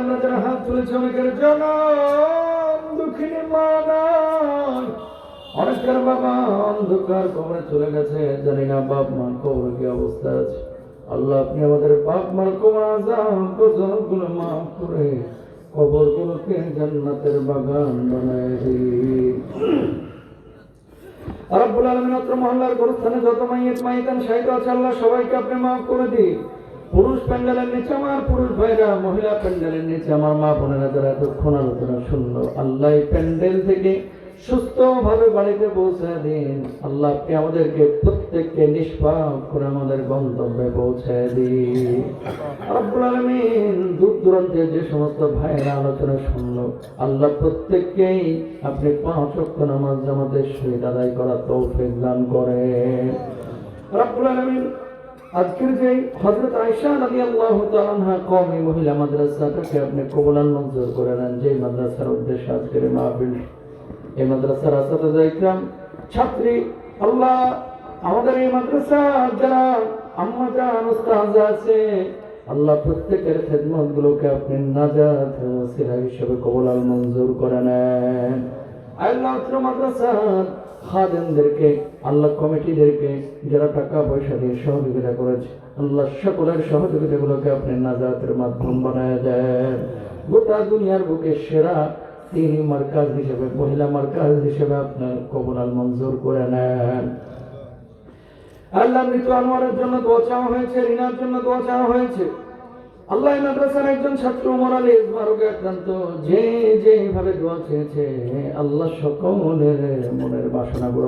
আমরা যারা হাত তুলেছি অনেকের জন্য। দুঃখিনী মা অনেকের বাবা অন্ধকার কবরে চলে গেছে। জানি না বাপ মা কবরে কি অবস্থা আছে। আল্লাহ, আপনি আমাদের বাপ, মার কবর আজামগুলো মাফ করে কবর গুলোকে জান্নাতের বাগান বানায় রব্বুল আলামিন মহল্লার গোরস্থানে যত মাইয়েত, মাইতান, শাহিদ আছে, আল্লাহ সবাইকে আপনি মাফ করে দিন। পুরুষ প্যান্ডেলের নিচে আমার, পুরুষ ভাইরা মহিলা প্যান্ডেলের নিচে আমার মা বোনেরা যারা এতক্ষণ আলোচনা শুনলো, আল্লাহ প্যান্ডেল থেকে সুস্থ ভাবে বাড়িতে পৌঁছে দিন। আল্লাহ আমাদেরকে প্রত্যেককে নিষ্পাপ করে আমাদের গন্তব্যে পৌঁছে দিন। দূর দূরান্তের যে সমস্ত ভাইয়েরা আলোচনা শুনলো, আল্লাহ প্রত্যেককেই আপনি পাঁচ ওয়াক্ত নামাজ জামাতের সহিত আদায় করা তৌফিক দান রব্বুল আলামিন আজকের যে হযরত আয়েশা রাদিয়াল্লাহু তাআলা আনহা কওমি মহিলা মাদ্রাসাটাকে আপনি কবুলান মঞ্জুর করে নেন। যে মাদ্রাসার উদ্দেশ্যে আজকের এই মাহফিল, এই মাদ্রাসার আসাদা ইকরাম ছাত্রী, আল্লাহ আমাদের এই মাদ্রাসা যারা আম্মা জান উস্তাজ আছে, আল্লাহ প্রত্যেকের খেদমত গুলোকে আপনি নাজাত ওসিলা হিসেবে কবুলাল মঞ্জুর করে নেন। আল্লাহ মাদ্রাসার খাদেমদেরকে, আল্লাহ কমিটিদেরকে যারা টাকা পয়সা দিয়ে সহযোগিতা করেছে, আল্লাহ সকলের সহযোগিতাগুলোকে আপনি নাজাতের মাধ্যম বানায় দেন। গোটা দুনিয়ার বুকে সেরা তিনি মার্কাজ হিসেবে, মহিলা মার্কাজ হিসেবে আপনার কবুলাল মঞ্জুর করে নেন। আল্লাহ মৃত আনোয়ারের জন্য দোয়া চাওয়া হয়েছে রিনার জন্য দোয়া চাওয়া হয়েছে। আল্লাহ মাদ্রাসার একজন ছাত্র ইসমারোগে আক্রান্ত। যে যেভাবে দোয়া চেয়েছে, আল্লাহ সকলের মনের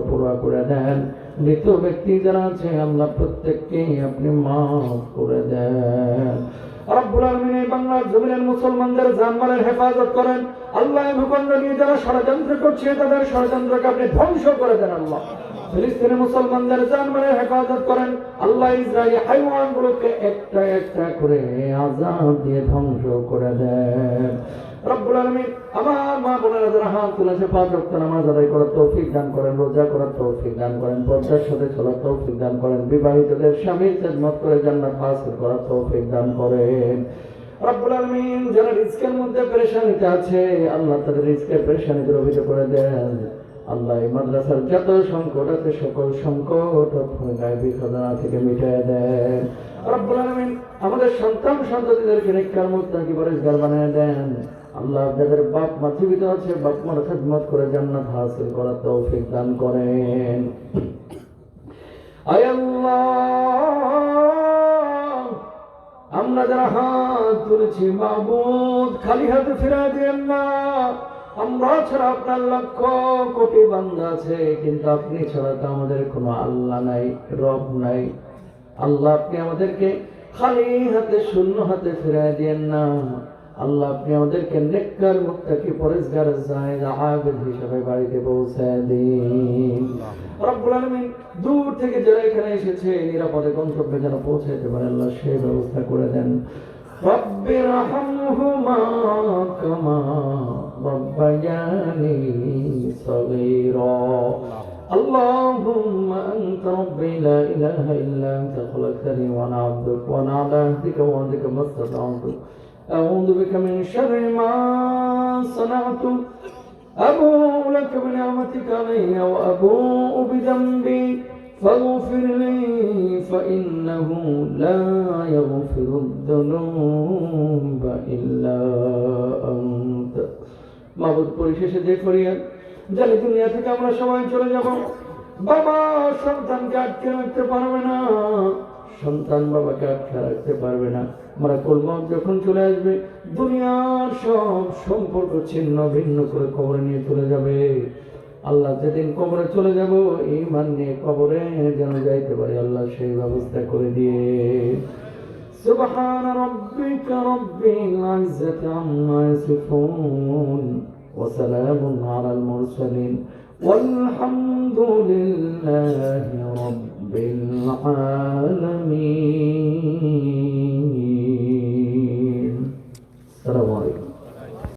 পুরা করে দেন। মৃত ব্যক্তি যারা আছে, আল্লাহ প্রত্যেককেই আপনি মাফ করে দেন। রব্বুল আলামিন বাংলার জমিনের মুসলমানদের জানমালের হেফাজত করেন। আল্লাহ ভূখণ্ড নিয়ে যারা ষড়যন্ত্র করছে, তাদের ষড়যন্ত্রকে আপনি ধ্বংস করে দেন, আল্লাহ। ফিলিস্তিনের মুসলমানদের জানমালের হেফাজত করেন। আল্লাহ ইসরায়েলি হাইওয়ান গুলোকে একটা একটা করে আজাব দিয়ে ধ্বংস করে দেন। তৌফিক করেন যারা রিস্কের মধ্যে আছে, আল্লাহ তাদের দূরীভূত করে দেন। আল্লাহ এই মাদ্রাসার যত সংকট আছে, সকল সংকট গায়ে খোদনা থেকে মিটিয়ে দেন। রব্বুল আলামিন আমাদের সন্তান সন্ততিদেরকে নেককার, মুত্তাকি পরিষ্কার বানিয়ে দেন। আল্লাহ যাদের বাপ মা জীবিত আছে, বাপ মার খেদমত করে জান্নাত হাসিল করার তৌফিক দান করেন। আমরা যারা হাত তুলেছি মাহবুদ খালি হাতে ফিরে দেন না। আমরা ছাড়া আপনার লক্ষ কোটি বান্ধা আছে, কিন্তু আপনি ছাড়া তো আমাদের কোনো আল্লাহ নাই, রব নাই। আল্লাহ, আপনি আমাদেরকে খালি হাতে, শূন্য হাতে ফিরে দিয়েন না। আল্লাহ, আপনি আমাদেরকে নেককার মুক্তাকি পরিষ্কার জায়গা আবেদ হিসেবে বাড়িতে পৌঁছে দিন। রব্বুল আলামিন দূর থেকে যারা এখানে এসেছে, নিরাপদে গন্তব্যে যেন পৌঁছাইতে পারে, আল্লাহ সেই ব্যবস্থা করে দেন। رب ارحمهما كما ربياني صغيرا. اللهم أنت ربي لا إله إلا أنت خلقتني وأنا عبدك وأنا على عهدك ووعدك ما استطعت. أعوذ بك من شر ما صنعت. أبوء لك بنعمتك علي وأبوء بذنبي. فاغفر لي فإنه لا يغفر الذنوب إلا أنت মাবুদ পরিশেষে যে ফরিয়াদ জানি দুনিয়া থেকে আমরা সবাই চলে যাব বাবা সন্তানকে আটকে রাখতে পারবে না সন্তান বাবাকে আটকে রাখতে পারবে না আমরা কলমত যখন চলে আসবে দুনিয়ার সব সম্পর্ক ছিন্ন ভিন্ন করে কবরে নিয়ে চলে যাবে আল্লাহ যেদিন কবরে চলে যাব ইমান নিয়ে কবরে যেন যাইতে পারি আল্লাহ সেই ব্যবস্থা করে দিয়ে سبحان ربك رب العزة عما يصفون وسلام على المرسلين والحمد لله رب العالمين